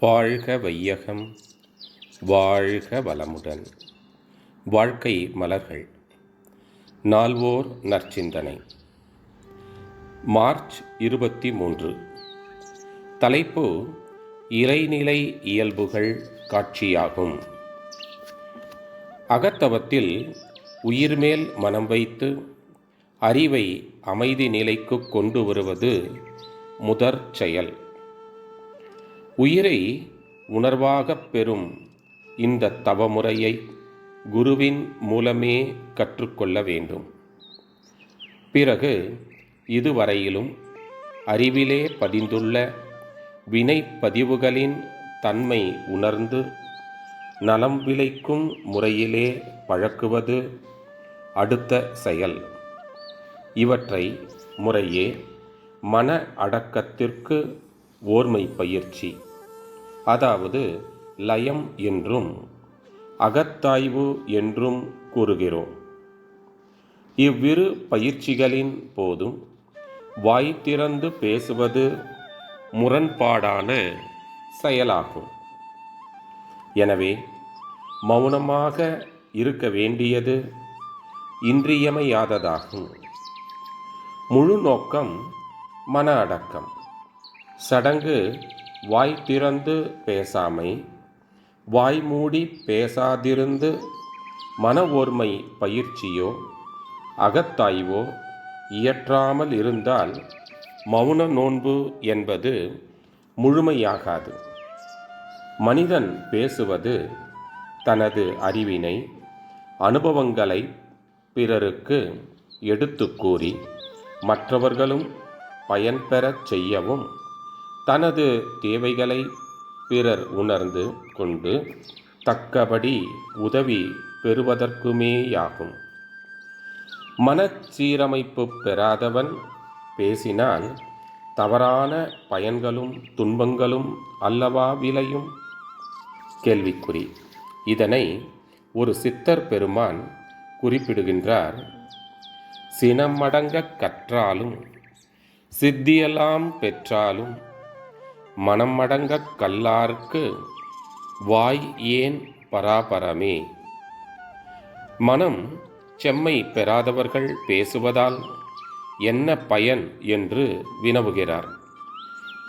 வாழ்க வையகம் வாழ்க வளமுடன். வாழ்க்கை மலர்கள். நால்வோர் நற்சிந்தனை. மார்ச் இருபத்தி மூன்று தலைப்பு இறைநிலை இயல்புகள் காட்சியாகும். அகத்தவத்தில் உயிர்மேல் மனம் வைத்து அறிவை அமைதி நிலைக்கு கொண்டு வருவது முதற் செயல். உயிரை உணர்வாகப் பெறும் இந்த தவமுறையை குருவின் மூலமே கற்றுக்கொள்ள வேண்டும். பிறகு இதுவரையிலும் அறிவிலே பதிந்துள்ள வினைப்பதிவுகளின் தன்மை உணர்ந்து நலம் விளைக்கும் முறையிலே பழக்குவது அடுத்த செயல். இவற்றை முறையே மன அடக்கத்திற்கு ஓர்மை பயிற்சி. அதாவது லயம் என்றும் அகத்தாய்வு என்றும் கூறுகிறோம். இவ்விரு பயிற்சிகளின் போதும் வாய் திறந்து பேசுவது முரண்பாடான செயலாகும். எனவே மௌனமாக இருக்க வேண்டியது இன்றியமையாததாகும். முழு நோக்கம் மன அடக்கம். சடங்கு வாய் திறந்து பேசாமை வாய் மூடி பேசாதிருந்து மன ஓர்மை பயிற்சியோ அகத்தாய்வோ இயற்றாமல் இருந்தால் மௌன நோன்பு என்பது முழுமையாகாது. மனிதன் பேசுவது தனது அறிவினை அனுபவங்களை பிறருக்கு எடுத்து கூறி மற்றவர்களும் பயன்பெறச் செய்யவும் தனது தேவைகளை பிறர் உணர்ந்து கொண்டு தக்கபடி உதவி பெறுவதற்குமேயாகும். மனச்சீரமைப்பு பெறாதவன் பேசினால் தவறான பயன்களும் துன்பங்களும் அல்லவா விளையும்? கேள்விக்குறி. இதனை ஒரு சித்தர் பெருமான் குறிப்பிடுகின்றார். சினமடங்க கற்றாலும் சித்தியெல்லாம் பெற்றாலும் மனமடங்கக் கல்லார்க்கு வாய் ஏன் பராபரமே? மனம் செம்மை பெறாதவர்கள் பேசுவதால் என்ன பயன் என்று வினவுகிறார்.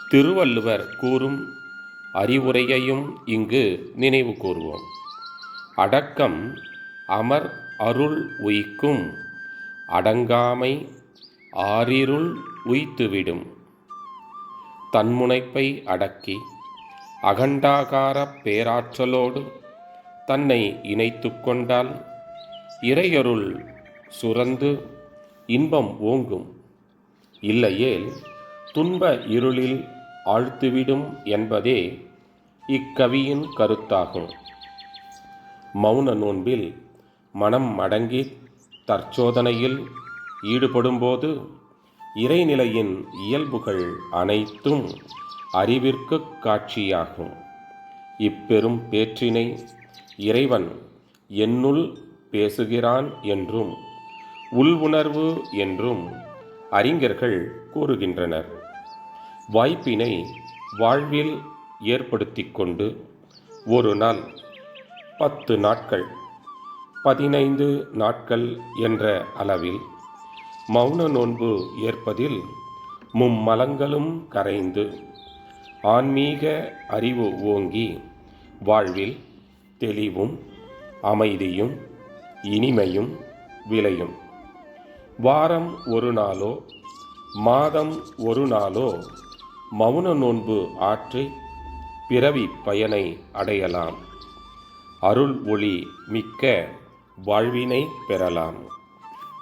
திருவள்ளுவர் கூறும் அறிவுரையையும் இங்கு நினைவு கூறுவோம் அடக்கம் அமர் அருள் உய்க்கும் அடங்காமை ஆறிருள் உய்த்துவிடும். தன்முனைப்பை அடக்கி அகண்டாகார பேராற்றலோடு தன்னை இணைத்து கொண்டால் இறையருள் சுரந்து இன்பம் ஓங்கும். இல்லையேல் துன்ப இருளில் ஆழ்த்துவிடும் என்பதே இக்கவியின் கருத்தாகும். மௌன நோன்பில் மனம் மடங்கி தற்சோதனையில் ஈடுபடும்போது இறைநிலையின் இயல்புகள் அனைத்தும் அறிவிற்கு காட்சியாகும். இப்பெரும் பேற்றினை இறைவன் என்னுள் பேசுகிறான் என்றும் உள்வுணர்வு என்றும் அறிஞர்கள் கூறுகின்றனர். வாய்ப்பினை வாழ்வில் ஏற்படுத்தி கொண்டு ஒரு நாள் பத்து நாட்கள் பதினைந்து நாட்கள் என்ற அளவில் மௌன நோன்பு ஏற்பதில் மும்மலங்களும் கரைந்து ஆன்மீக அறிவு ஓங்கி வாழ்வில் தெளிவும் அமைதியும் இனிமையும் விளையும். வாரம் ஒரு நாளோ மாதம் ஒரு நாளோ மௌன நோன்பு ஆற்றி பிறவி பயனை அடையலாம். அருள் ஒளி மிக்க வாழ்வினை பெறலாம்.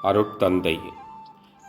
அருட்தந்தை.